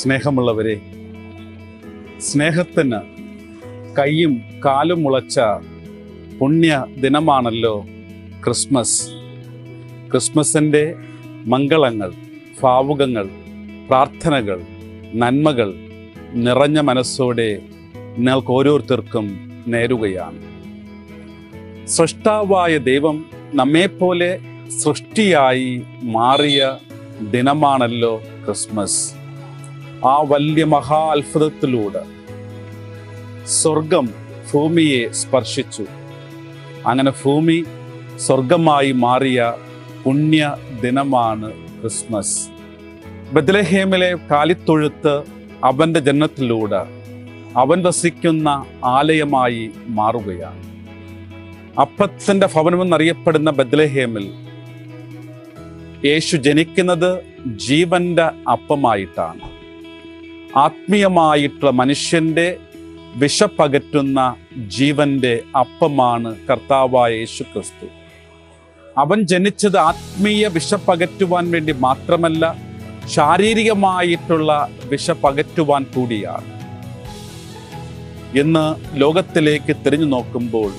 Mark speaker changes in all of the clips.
Speaker 1: സ്നേഹമുള്ളവരെ സ്നേഹത്തിന് കൈയും കാലും മുളച്ച പുണ്യ ദിനമാണല്ലോ ക്രിസ്മസ്. ക്രിസ്മസിന്റെ മംഗളങ്ങൾ ഭാവുകങ്ങൾ പ്രാർത്ഥനകൾ നന്മകൾ നിറഞ്ഞ മനസ്സോടെ നിങ്ങൾക്ക് ഓരോരുത്തർക്കും നേരുകയാണ്. സൃഷ്ടാവായ ദൈവം നമ്മെപ്പോലെ സൃഷ്ടിയായി മാറിയ ദിനമാണല്ലോ ക്രിസ്മസ്. ആ വലിയ മഹാ അത്ഭുതത്തിലൂടെ സ്വർഗം ഭൂമിയെ സ്പർശിച്ചു. അങ്ങനെ ഭൂമി സ്വർഗമായി മാറിയ പുണ്യ ദിനമാണ് ക്രിസ്മസ്. ബദ്ലഹേമിലെ കാലിത്തൊഴുത്ത് അവന്റെ ജന്മത്തിലൂടെ അവൻ വസിക്കുന്ന ആലയമായി മാറുകയാണ്. അപ്പത്തിന്റെ ഭവനമെന്നറിയപ്പെടുന്ന ബദ്ലഹേമിൽ യേശു ജനിക്കുന്നത് ജീവന്റെ അപ്പമായിട്ടാണ്. ആത്മീയമായിട്ടുള്ള മനുഷ്യന്റെ വിശപ്പകറ്റുന്ന ജീവന്റെ അപ്പമാണ് കർത്താവായ യേശു ക്രിസ്തു അവൻ ജനിച്ചത് ആത്മീയ വിശപ്പകറ്റുവാൻ വേണ്ടി മാത്രമല്ല ശാരീരികമായിട്ടുള്ള വിശപ്പകറ്റുവാൻ കൂടിയാണ്. ഇന്ന് ലോകത്തിലേക്ക് തിരിഞ്ഞു നോക്കുമ്പോൾ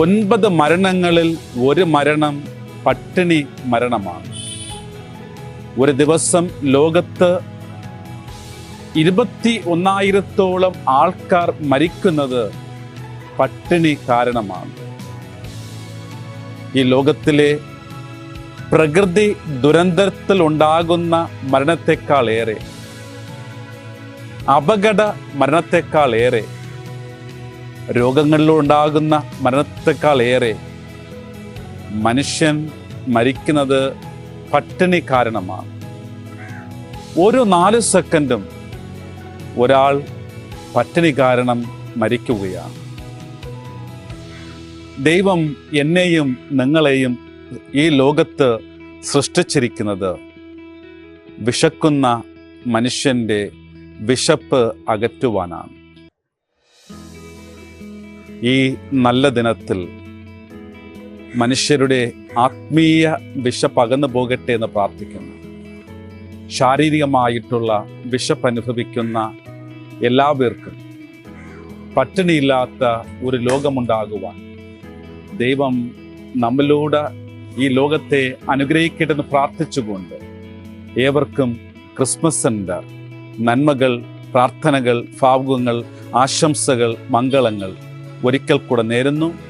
Speaker 1: ഒൻപത് മരണങ്ങളിൽ ഒരു മരണം പട്ടിണി മരണമാണ്. ഒരു ദിവസം ലോകത്ത് ഇരുപത്തി ഒന്നായിരത്തോളം ആൾക്കാർ മരിക്കുന്നത് പട്ടിണി കാരണമാണ്. ഈ ലോകത്തിലെ പ്രകൃതി ദുരന്തത്തിൽ ഉണ്ടാകുന്ന മരണത്തെക്കാൾ ഏറെ അപകട മരണത്തെക്കാൾ ഏറെ രോഗങ്ങളിലുണ്ടാകുന്ന മരണത്തെക്കാൾ ഏറെ മനുഷ്യൻ മരിക്കുന്നത് പട്ടിണി കാരണമാണ്. ഒരു നാല് സെക്കൻഡും ഒരാൾ പട്ടിണി കാരണം മരിക്കുകയാണ്. ദൈവം എന്നെയും നിങ്ങളെയും ഈ ലോകത്ത് സൃഷ്ടിച്ചിരിക്കുന്നത് വിശക്കുന്ന മനുഷ്യന്റെ വിശപ്പ് അകറ്റുവാനാണ്. ഈ നല്ല ദിനത്തിൽ മനുഷ്യരുടെ ആത്മീയ വിശപ്പ് അകന്നു പോകട്ടെ എന്ന് പ്രാർത്ഥിക്കുന്നു. ശാരീരികമായിട്ടുള്ള വിശപ്പ് അനുഭവിക്കുന്ന എല്ലാവർക്കും പട്ടിണിയില്ലാത്ത ഒരു ലോകമുണ്ടാകുവാൻ ദൈവം നമ്മിലൂടെ ഈ ലോകത്തെ അനുഗ്രഹിക്കട്ടെന്ന് പ്രാർത്ഥിച്ചുകൊണ്ട് ഏവർക്കും ക്രിസ്മസ് ക്രിസ്മസിന്റെ നന്മകൾ പ്രാർത്ഥനകൾ ഭാവുകങ്ങൾ ആശംസകൾ മംഗളങ്ങൾ ഒരിക്കൽ കൂടെ നേരുന്നു.